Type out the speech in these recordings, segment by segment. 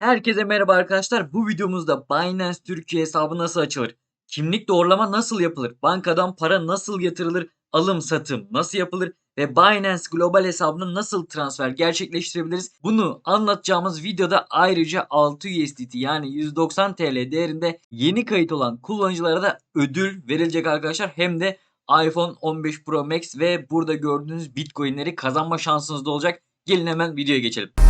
Herkese merhaba arkadaşlar. Bu videomuzda Binance Türkiye hesabı nasıl açılır? Kimlik doğrulama nasıl yapılır? Bankadan para nasıl yatırılır? Alım satım nasıl yapılır? Ve Binance Global hesabına nasıl transfer gerçekleştirebiliriz? Bunu anlatacağımız videoda ayrıca 6 USDT yani 190 TL değerinde yeni kayıt olan kullanıcılara da ödül verilecek arkadaşlar. Hem de iPhone 15 Pro Max ve burada gördüğünüz Bitcoin'leri kazanma şansınız da olacak. Gelin hemen videoya geçelim.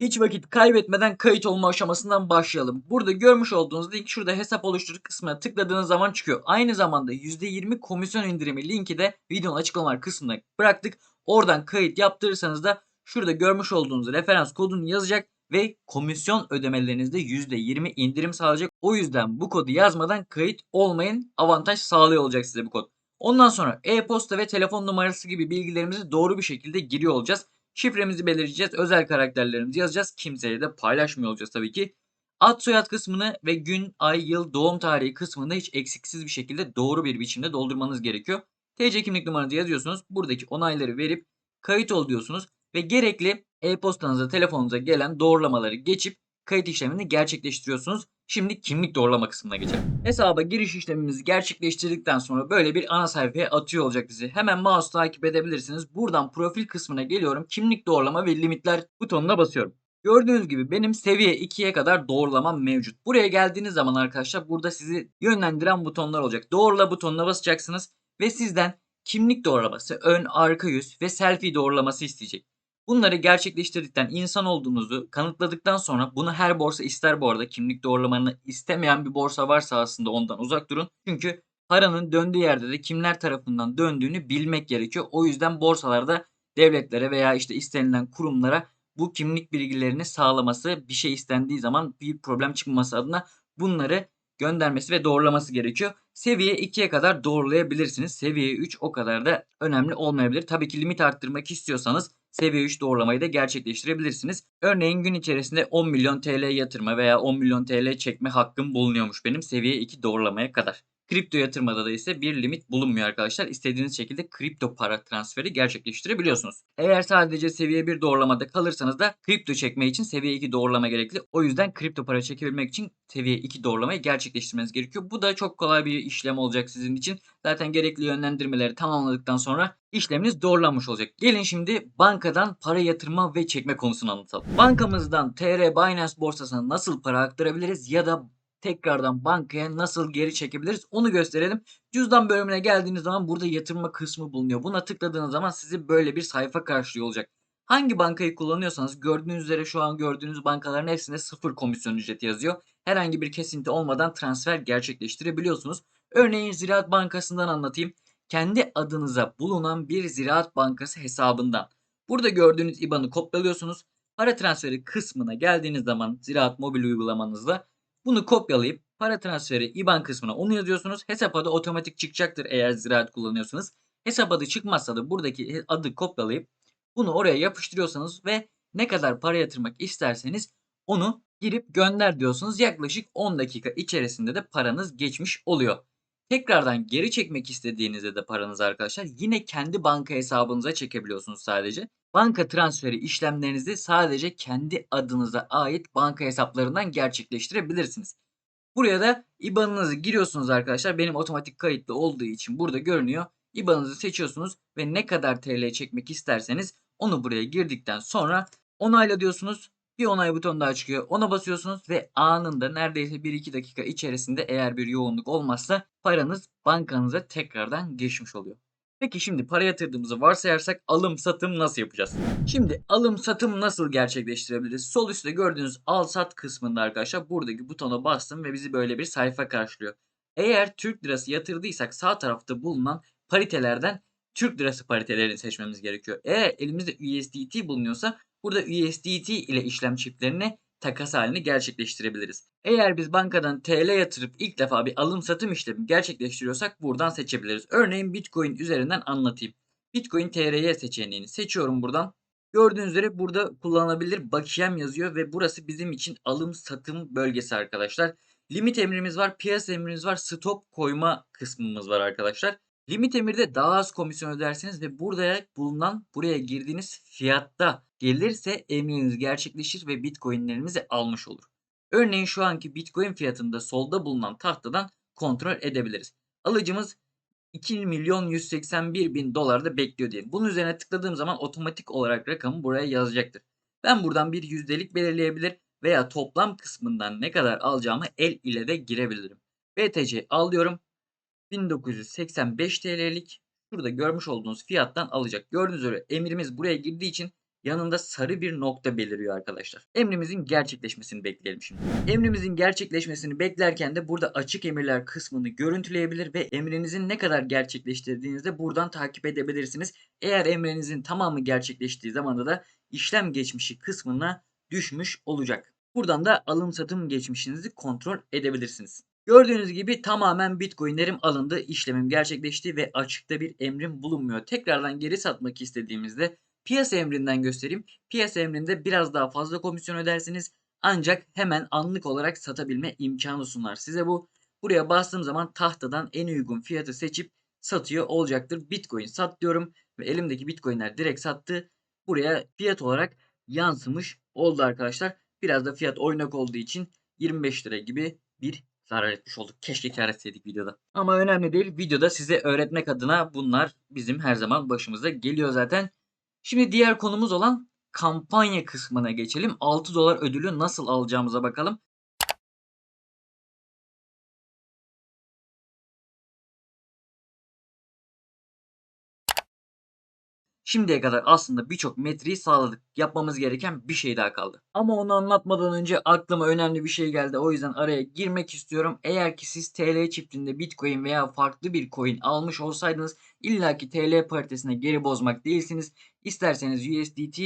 Hiç vakit kaybetmeden kayıt olma aşamasından başlayalım. Burada görmüş olduğunuz link şurada hesap oluştur kısmına tıkladığınız zaman çıkıyor. Aynı zamanda %20 komisyon indirimi linki de videonun açıklamalar kısmına bıraktık. Oradan kayıt yaptırırsanız da şurada görmüş olduğunuz referans kodunu yazacak ve komisyon ödemelerinizde %20 indirim sağlayacak. O yüzden bu kodu yazmadan kayıt olmayın. Avantaj sağlıyor olacak size bu kod. Ondan sonra e-posta ve telefon numarası gibi bilgilerimizi doğru bir şekilde giriyor olacağız. Şifremizi belirleyeceğiz. Özel karakterlerimizi yazacağız. Kimseye de paylaşmıyor olacağız tabii ki. Ad soyad kısmını ve gün, ay, yıl, doğum tarihi kısmını hiç eksiksiz bir şekilde doğru bir biçimde doldurmanız gerekiyor. TC kimlik numaranızı yazıyorsunuz. Buradaki onayları verip kayıt ol diyorsunuz. Ve gerekli e-postanıza, telefonunuza gelen doğrulamaları geçip kayıt işlemini gerçekleştiriyorsunuz. Şimdi kimlik doğrulama kısmına geçelim. Hesaba giriş işlemimizi gerçekleştirdikten sonra böyle bir ana sayfaya atıyor olacak bizi. Hemen mouse takip edebilirsiniz. Buradan profil kısmına geliyorum. Kimlik doğrulama ve limitler butonuna basıyorum. Gördüğünüz gibi benim seviye 2'ye kadar doğrulamam mevcut. Buraya geldiğiniz zaman arkadaşlar burada sizi yönlendiren butonlar olacak. Doğrula butonuna basacaksınız ve sizden kimlik doğrulaması, ön, arka yüz ve selfie doğrulaması isteyecek. Bunları gerçekleştirdikten, insan olduğunuzu kanıtladıktan sonra bunu her borsa ister bu arada. Kimlik doğrulamanı istemeyen bir borsa varsa aslında ondan uzak durun. Çünkü paranın döndüğü yerde de kimler tarafından döndüğünü bilmek gerekiyor. O yüzden borsalarda devletlere veya işte istenilen kurumlara bu kimlik bilgilerini sağlaması, bir şey istendiği zaman bir problem çıkmaması adına bunları göndermesi ve doğrulaması gerekiyor. Seviye 2'ye kadar doğrulayabilirsiniz. Seviye 3 o kadar da önemli olmayabilir. Tabii ki limit arttırmak istiyorsanız seviye 3 doğrulamayı da gerçekleştirebilirsiniz. Örneğin gün içerisinde 10 milyon TL yatırma veya 10 milyon TL çekme hakkım bulunuyormuş benim seviye 2 doğrulamaya kadar. Kripto yatırmada da ise bir limit bulunmuyor arkadaşlar. İstediğiniz şekilde kripto para transferi gerçekleştirebiliyorsunuz. Eğer sadece seviye 1 doğrulamada kalırsanız da kripto çekme için seviye 2 doğrulama gerekli. O yüzden kripto para çekebilmek için seviye 2 doğrulamayı gerçekleştirmeniz gerekiyor. Bu da çok kolay bir işlem olacak sizin için. Zaten gerekli yönlendirmeleri tamamladıktan sonra işleminiz doğrulanmış olacak. Gelin şimdi bankadan para yatırma ve çekme konusunu anlatalım. Bankamızdan TR Binance borsasına nasıl para aktarabiliriz ya da tekrardan bankaya nasıl geri çekebiliriz onu gösterelim. Cüzdan bölümüne geldiğiniz zaman burada yatırma kısmı bulunuyor. Buna tıkladığınız zaman sizi böyle bir sayfa karşılıyor olacak. Hangi bankayı kullanıyorsanız gördüğünüz üzere şu an gördüğünüz bankaların hepsinde sıfır komisyon ücreti yazıyor. Herhangi bir kesinti olmadan transfer gerçekleştirebiliyorsunuz. Örneğin Ziraat Bankası'ndan anlatayım. Kendi adınıza bulunan bir Ziraat Bankası hesabından. Burada gördüğünüz IBAN'ı kopyalıyorsunuz. Para transferi kısmına geldiğiniz zaman Ziraat mobil uygulamanızda bunu kopyalayıp para transferi IBAN kısmına onu yazıyorsunuz. Hesap adı otomatik çıkacaktır eğer ziraat kullanıyorsanız. Hesap adı çıkmazsa da buradaki adı kopyalayıp bunu oraya yapıştırıyorsanız ve ne kadar para yatırmak isterseniz onu girip gönder diyorsunuz. Yaklaşık 10 dakika içerisinde de paranız geçmiş oluyor. Tekrardan geri çekmek istediğinizde de paranızı arkadaşlar yine kendi banka hesabınıza çekebiliyorsunuz sadece. Banka transferi işlemlerinizi sadece kendi adınıza ait banka hesaplarından gerçekleştirebilirsiniz. Buraya da IBAN'ınızı giriyorsunuz arkadaşlar. Benim otomatik kayıtlı olduğu için burada görünüyor. IBAN'ınızı seçiyorsunuz ve ne kadar TL çekmek isterseniz onu buraya girdikten sonra onayla diyorsunuz. Bir onay butonu daha çıkıyor. Ona basıyorsunuz ve anında neredeyse 1-2 dakika içerisinde eğer bir yoğunluk olmazsa paranız bankanıza tekrardan geçmiş oluyor. Peki şimdi para yatırdığımızı varsayarsak alım satım nasıl yapacağız? Şimdi alım satım nasıl gerçekleştirebiliriz? Sol üstte gördüğünüz al sat kısmında arkadaşlar buradaki butona bastım ve bizi böyle bir sayfa karşılıyor. Eğer Türk lirası yatırdıysak sağ tarafta bulunan paritelerden Türk lirası paritelerini seçmemiz gerekiyor. Eğer elimizde USDT bulunuyorsa burada USDT ile işlem çiplerini takas halini gerçekleştirebiliriz. Eğer biz bankadan TL yatırıp ilk defa bir alım satım işlemi gerçekleştiriyorsak buradan seçebiliriz. Örneğin Bitcoin üzerinden anlatayım. Bitcoin TRY seçeneğini seçiyorum buradan. Gördüğünüz üzere burada kullanılabilir bakiyem yazıyor ve burası bizim için alım satım bölgesi arkadaşlar. Limit emrimiz var, piyasa emrimiz var, stop koyma kısmımız var arkadaşlar. Limit emirde daha az komisyon ödersiniz ve burada bulunan buraya girdiğiniz fiyatta gelirse emriniz gerçekleşir ve bitcoinlerinizi almış olur. Örneğin şu anki bitcoin fiyatında solda bulunan tahtadan kontrol edebiliriz. Alıcımız 2 milyon 181 bin dolarda bekliyor diyelim. Bunun üzerine tıkladığım zaman otomatik olarak rakamı buraya yazacaktır. Ben buradan bir yüzdelik belirleyebilir veya toplam kısmından ne kadar alacağımı el ile de girebilirim. BTC al diyorum. 1985 TL'lik şurada görmüş olduğunuz fiyattan alacak. Gördüğünüz üzere emrimiz buraya girdiği için yanında sarı bir nokta beliriyor arkadaşlar. Emrimizin gerçekleşmesini bekleyelim şimdi. Emrimizin gerçekleşmesini beklerken de burada açık emirler kısmını görüntüleyebilir ve emrinizin ne kadar gerçekleştirdiğinizi de buradan takip edebilirsiniz. Eğer emrinizin tamamı gerçekleştiği zamanda da işlem geçmişi kısmına düşmüş olacak. Buradan da alım satım geçmişinizi kontrol edebilirsiniz. Gördüğünüz gibi tamamen bitcoinlerim alındı, işlemim gerçekleşti ve açıkta bir emrim bulunmuyor. Tekrardan geri satmak istediğimizde piyasa emrinden göstereyim. Piyasa emrinde biraz daha fazla komisyon ödersiniz. Ancak hemen anlık olarak satabilme imkanı sunar size bu. Buraya bastığım zaman tahtadan en uygun fiyatı seçip satıyor olacaktır. Bitcoin sat diyorum ve elimdeki bitcoinler direkt sattı. Buraya fiyat olarak yansımış oldu arkadaşlar. Biraz da fiyat oynak olduğu için 25 lira gibi bir zarar etmiş olduk. Keşke kar etseydik videoda. Ama önemli değil. Videoda size öğretmek adına bunlar bizim her zaman başımıza geliyor zaten. Şimdi diğer konumuz olan kampanya kısmına geçelim. 6 dolar ödülü nasıl alacağımıza bakalım. Şimdiye kadar aslında birçok metreyi sağladık. Yapmamız gereken bir şey daha kaldı. Ama onu anlatmadan önce aklıma önemli bir şey geldi. O yüzden araya girmek istiyorum. Eğer ki siz TL çiftinde Bitcoin veya farklı bir coin almış olsaydınız illaki TL paritesine geri bozmak değilsiniz. İsterseniz USDT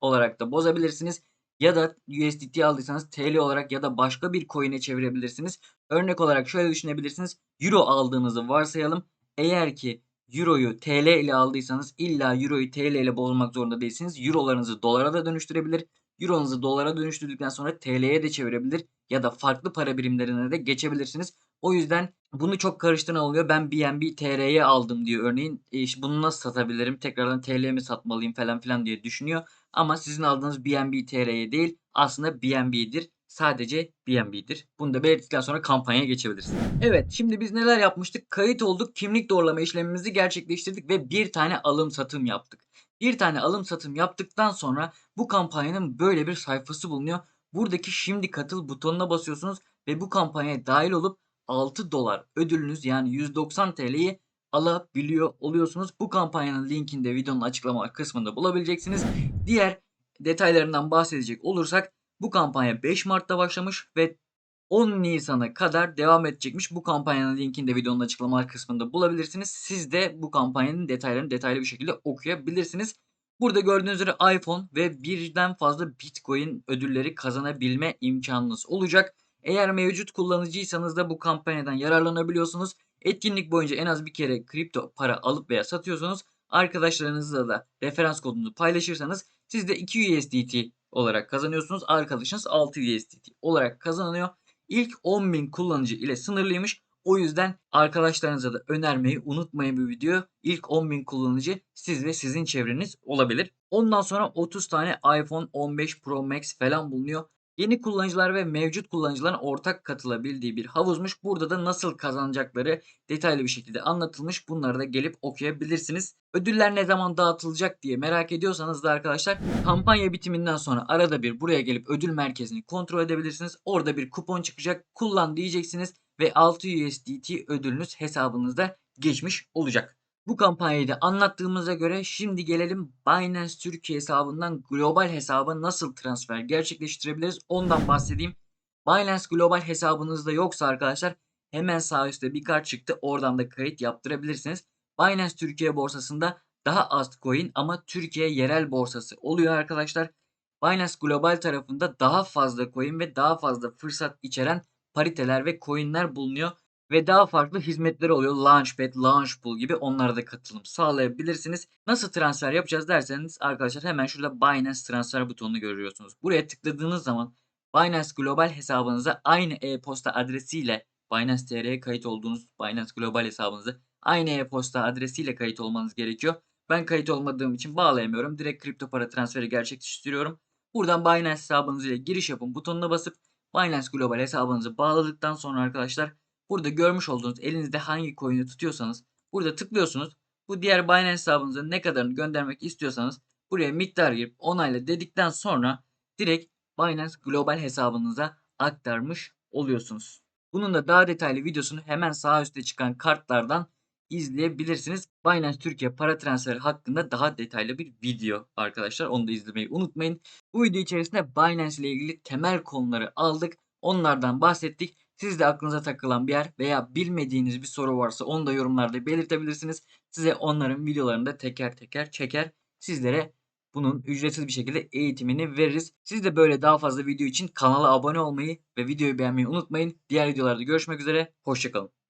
olarak da bozabilirsiniz. Ya da USDT aldıysanız TL olarak ya da başka bir coin'e çevirebilirsiniz. Örnek olarak şöyle düşünebilirsiniz. Euro aldığınızı varsayalım. Eğer ki Euro'yu TL ile aldıysanız illa Euro'yu TL ile bozmak zorunda değilsiniz. Euro'larınızı dolara da dönüştürebilir. Euro'nuzu dolara dönüştürdükten sonra TL'ye de çevirebilir ya da farklı para birimlerine de geçebilirsiniz. O yüzden bunu çok karıştıran oluyor. Ben BNB TR'ye aldım diyor örneğin. E işte bunu nasıl satabilirim? Tekrardan TL mi satmalıyım falan filan diye düşünüyor. Ama sizin aldığınız BNB TR'ye değil aslında BNB'dir sadece BNB'dir. Bunu da belirttikten sonra kampanyaya geçebiliriz. Evet şimdi biz neler yapmıştık? Kayıt olduk, kimlik doğrulama işlemimizi gerçekleştirdik ve bir tane alım satım yaptık. Bir tane alım satım yaptıktan sonra bu kampanyanın böyle bir sayfası bulunuyor. Buradaki şimdi katıl butonuna basıyorsunuz ve bu kampanyaya dahil olup 6 dolar ödülünüz yani 190 TL'yi alabiliyor oluyorsunuz. Bu kampanyanın linkini de videonun açıklama kısmında bulabileceksiniz. Diğer detaylarından bahsedecek olursak bu kampanya 5 Mart'ta başlamış ve 10 Nisan'a kadar devam edecekmiş. Bu kampanyanın linkini de videonun açıklamalar kısmında bulabilirsiniz. Siz de bu kampanyanın detaylarını detaylı bir şekilde okuyabilirsiniz. Burada gördüğünüz üzere iPhone ve birden fazla Bitcoin ödülleri kazanabilme imkanınız olacak. Eğer mevcut kullanıcıysanız da bu kampanyadan yararlanabiliyorsunuz. Etkinlik boyunca en az bir kere kripto para alıp veya satıyorsunuz. Arkadaşlarınızla da referans kodunuzu paylaşırsanız siz de 2 USDT olarak kazanıyorsunuz. Arkadaşınız 6 USDT olarak kazanıyor. İlk 10.000 kullanıcı ile sınırlıymış. O yüzden arkadaşlarınıza da önermeyi unutmayın bu video. İlk 10.000 kullanıcı siz ve sizin çevreniz olabilir. Ondan sonra 30 tane iPhone 15 Pro Max falan bulunuyor. Yeni kullanıcılar ve mevcut kullanıcıların ortak katılabildiği bir havuzmuş. Burada da nasıl kazanacakları detaylı bir şekilde anlatılmış. Bunları da gelip okuyabilirsiniz. Ödüller ne zaman dağıtılacak diye merak ediyorsanız da arkadaşlar kampanya bitiminden sonra arada bir buraya gelip ödül merkezini kontrol edebilirsiniz. Orada bir kupon çıkacak. Kullan diyeceksiniz ve 6 USDT ödülünüz hesabınızda geçmiş olacak. Bu kampanyayı anlattığımıza göre şimdi gelelim Binance Türkiye hesabından global hesaba nasıl transfer gerçekleştirebiliriz ondan bahsedeyim. Binance global hesabınızda yoksa arkadaşlar hemen sağ üstte bir kart çıktı oradan da kayıt yaptırabilirsiniz. Binance Türkiye borsasında daha az coin ama Türkiye yerel borsası oluyor arkadaşlar. Binance Global tarafında daha fazla coin ve daha fazla fırsat içeren pariteler ve coinler bulunuyor ve daha farklı hizmetleri oluyor. Launchpad, Launchpool gibi onlara da katılım sağlayabilirsiniz. Nasıl transfer yapacağız derseniz arkadaşlar hemen şurada Binance transfer butonunu görüyorsunuz. Buraya tıkladığınız zaman Binance Global hesabınıza aynı e-posta adresiyle Binance TR'ye kayıt olduğunuz Binance Global hesabınızı aynı e-posta adresiyle kayıt olmanız gerekiyor. Ben kayıt olmadığım için bağlayamıyorum. Direkt kripto para transferi gerçekleştiriyorum. Buradan Binance hesabınız ile giriş yapın butonuna basıp Binance Global hesabınızı bağladıktan sonra arkadaşlar burada görmüş olduğunuz elinizde hangi coin'i tutuyorsanız burada tıklıyorsunuz. Bu diğer Binance hesabınıza ne kadarını göndermek istiyorsanız buraya miktar girip onayla dedikten sonra direkt Binance Global hesabınıza aktarmış oluyorsunuz. Bunun da daha detaylı videosunu hemen sağ üstte çıkan kartlardan izleyebilirsiniz. Binance Türkiye para transferi hakkında daha detaylı bir video arkadaşlar. Onu da izlemeyi unutmayın. Bu video içerisinde Binance ile ilgili temel konuları aldık. Onlardan bahsettik. Siz de aklınıza takılan bir yer veya bilmediğiniz bir soru varsa onu da yorumlarda belirtebilirsiniz. Size onların videolarını da teker teker çeker. Sizlere bunun ücretsiz bir şekilde eğitimini veririz. Siz de böyle daha fazla video için kanala abone olmayı ve videoyu beğenmeyi unutmayın. Diğer videolarda görüşmek üzere. Hoşçakalın.